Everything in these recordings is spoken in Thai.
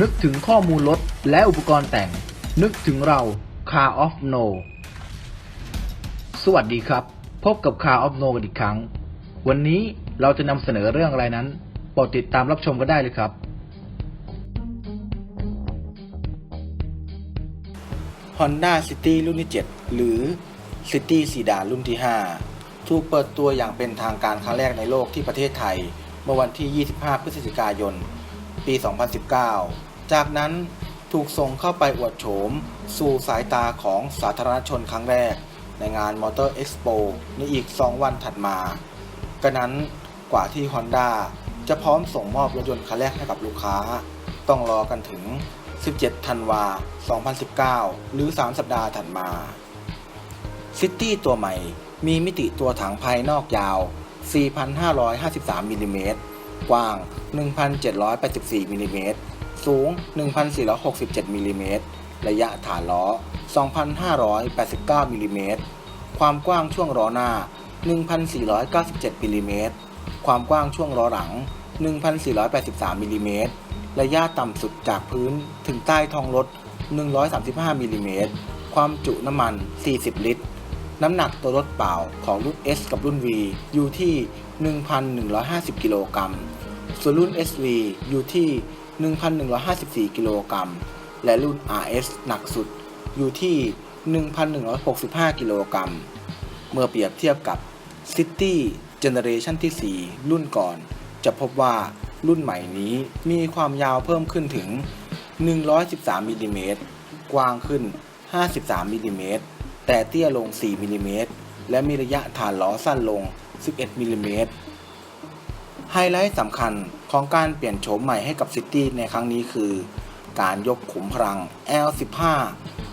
นึกถึงข้อมูลรถและอุปกรณ์แต่ง นึกถึงเรา Car of No สวัสดีครับ พบกับ Car of No กันอีกครั้ง วันนี้เราจะนำเสนอเรื่องอะไรนั้นโปรดติดตามรับชมกันได้เลยครับ Honda City รุ่นที่ 7 หรือ City Sedan รุ่นที่ 5 ถูกเปิดตัวอย่างเป็นทางการครั้งแรกในโลกที่ประเทศไทย เมื่อวันที่ 25 พฤศจิกายน ปี 2019 จากนั้นถูกส่งเข้าไปอวดโฉม สู่สายตาของสาธารณชนครั้งแรก ในงาน Motor Expo ในอีก 2 วันถัดมากระนั้นกว่าที่ Honda จะพร้อมส่งมอบรถยนต์คันแรกให้กับลูกค้า ต้องรอกันถึง 17 ธันวา 2019 หรือ 3 สัปดาห์ถัดมาซิตี้ตัวใหม่มีมิติตัวถังภายนอกยาว 4,553มิลลิเมตรกว้าง 1,784มิลลิเมตร สูง 1,467มิลลิเมตรระยะฐานล้อ 2,589มิลลิเมตรความกว้างช่วงล้อหน้า 1,497มิลลิเมตรความกว้างช่วงล้อหลัง 1,483มิลลิเมตรระยะต่ำสุดจากพื้นถึงใต้ท้องรถ 135มิลลิเมตรความจุน้ำมัน 40 ลิตร น้ำหนักตัวรถเปล่าของรุ่น S กับรุ่น V อยู่ที่ 1,150 กิโลกรัม ส่วนรุ่น SV อยู่ที่ 1,154 กิโลกรัม และรุ่น RS หนักสุดอยู่ที่ 1,165 กิโลกรัม เมื่อเปรียบเทียบกับ City Generation ที่ 4 รุ่นก่อน จะพบว่ารุ่นใหม่นี้มีความยาวเพิ่มขึ้นถึง 113มิลลิเมตรกว้างขึ้น 53มิลลิเมตรแต่เตี้ยลง 4มิลลิเมตรและมีระยะฐานล้อสั้นลง 11มิลลิเมตร ไฮไลท์สำคัญของการเปลี่ยนโฉมใหม่ให้กับซิตี้ในครั้งนี้คือ การยกขุมพลัง L15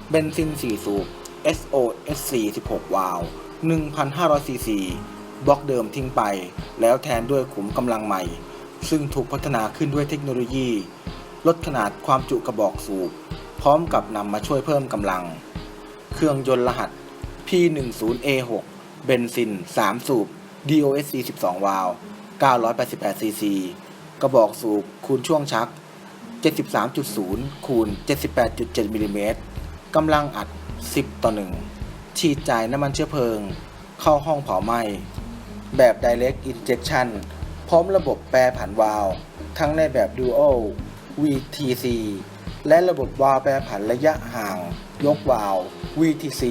เบนซิน 4 สูบ SOSC 16 วาล์ว1,500ซีซีบล็อกเดิมทิ้งไป แล้วแทนด้วยขุมกำลังใหม่ ซึ่งถูกพัฒนาขึ้นด้วยเทคโนโลยี ลดขนาดความจุกระบอกสูบ พร้อมกับนำมาช่วยเพิ่มกำลัง เครื่องยนต์รหัส P10A6 เบนซิน 3 สูบ DOSC 12 วาล์ว 988 ซีซี กระบอกสูบคูณช่วงชัก 73.0 คูณ 78.7 มิลลิเมตร กำลังอัด 10 ต่อ 1 ฉีดจ่ายน้ำมันเชื้อเพลิง เข้าห้องเผาไหม้ แบบ Direct Injection พร้อมระบบแปรผันวาล์วทั้งในแบบ Dual VTC และระบบวาล์วแปรผันระยะห่าง ยกวาล์ว VTC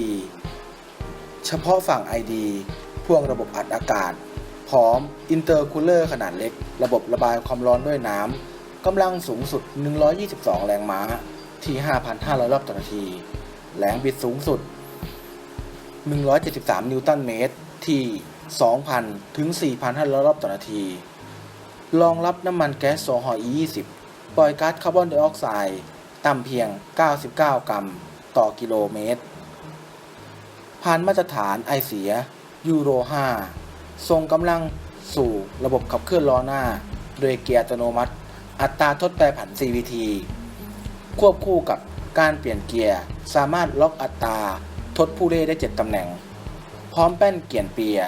เฉพาะฝั่ง ID พ่วงระบบอัดอากาศ พร้อมอินเตอร์คูลเลอร์ขนาดเล็ก ระบบระบายความร้อนด้วยน้ำกำลังสูงสุด 122 แรงม้า ที่ 5,500 รอบต่อนาที แรงบิดสูงสุด 173 นิวตันเมตร ที่ 2,000 ถึง 4,500 รอบต่อนาที รองรับน้ำมันแก๊สโซฮอล์ E20 ปล่อยก๊าซคาร์บอนไดออกไซด์ต่ำเพียง 99 กรัม ต่อกิโลเมตร ผ่านมาตรฐานไอเสียยูโร 5 ทรงกำลังสู่ระบบขับเคลื่อนล้อหน้า โดยเกียร์อัตโนมัติ อัตราทดแปรผัน CVT ควบคู่กับการเปลี่ยนเกียร์สามารถล็อกอัตราทดผู้เล่ได้ 7 ตำแหน่ง พร้อมแป้นเกียร์เปีย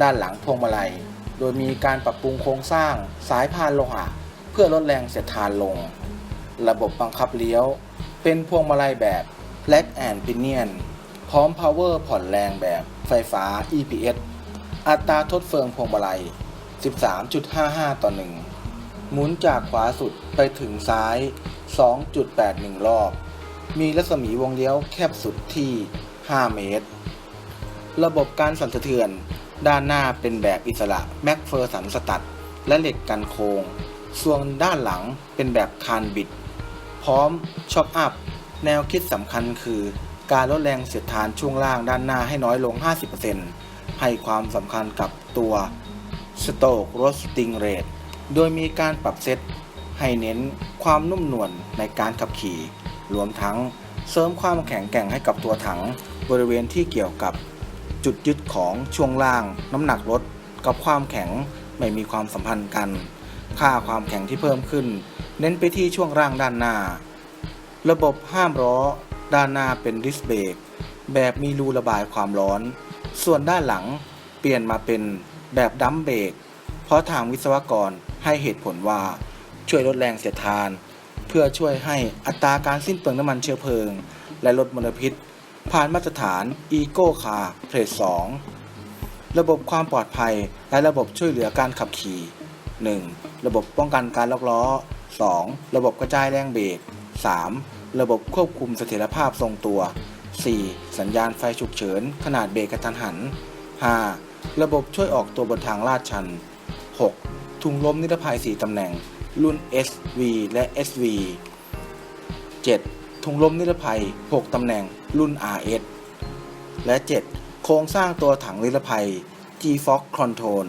ด้านหลังพวงมาลัย โดยมีการปรับปรุงโครงสร้างสายพานโลหะ เพื่อลดแรงเสียดทานลง ระบบบังคับเลี้ยว เป็นพวงมาลัยแบบ Flat and Pinion พร้อม power ผ่อนแรงแบบไฟฟ้า EPS อัตราทดเฟืองพวงมาลัย 13.55 ต่อ 1 หมุนจากขวาสุดไปถึงซ้าย 2.81 รอบ มีรัศมีวงเลี้ยวแคบสุดที่ 5 เมตร ระบบการสั่นสะเทือน ด้านหน้าเป็นแบบอิสระแม็กเฟอร์สันสตัด และเหล็กกันโคงส่วนด้านหลังเป็นแบบคานบิด พร้อมช็อคอัพ แนวคิดสำคัญคือ การลดแรงเสียดทานช่วงล่างด้านหน้าให้น้อยลง 50% ให้ความสำคัญกับตัว Stroke Roasting Rate โดยมีการปรับเซตให้เน้นความนุ่มนวลในการขับขี่ รวมทั้งเสริมความแข็งแกร่งให้กับตัวถังบริเวณที่เกี่ยวกับจุดยึดของช่วงล่าง น้ำหนักรถกับความแข็งไม่มีความสัมพันธ์กัน ค่าความแข็งที่เพิ่มขึ้น เน้นไปที่ช่วงล่างด้านหน้า ระบบห้ามล้อด้านหน้าเป็นดิสเบรกแบบมีรูระบายความร้อน ส่วนด้านหลังเปลี่ยนมาเป็นแบบดัมเบรก เพราะทางวิศวกรให้เหตุผลว่าช่วยลดแรงเสียดทาน เพื่อช่วยให้อัตราการสิ้นเปลืองน้ำมันเชื้อเพลิง และลดมลพิษ ผ่านมาตรฐาน Eco Car p r e 2ระบบความปลอดภัยและระบบช่วยเหลือการขับขี่ 1. ระบบป้องกันการล็อกล้อ 2. ระบบกระจายแรงเบรก 3. ระบบควบคุมเสถียรภาพทรงตัว 4. สัญญาณไฟฉุกเฉิน ขนาดเบรกกระทันหัน 5. ระบบช่วยออกตัวบนทางลาดชัน 6. ถุงลมนิรภัย 4 ตำแหน่ง รุ่น SV และ SV 7. ถุงลมนิรภัย 6 ตำแหน่ง รุ่น RS และ 7. โครงสร้างตัวถังนิรภัย G-Fox Control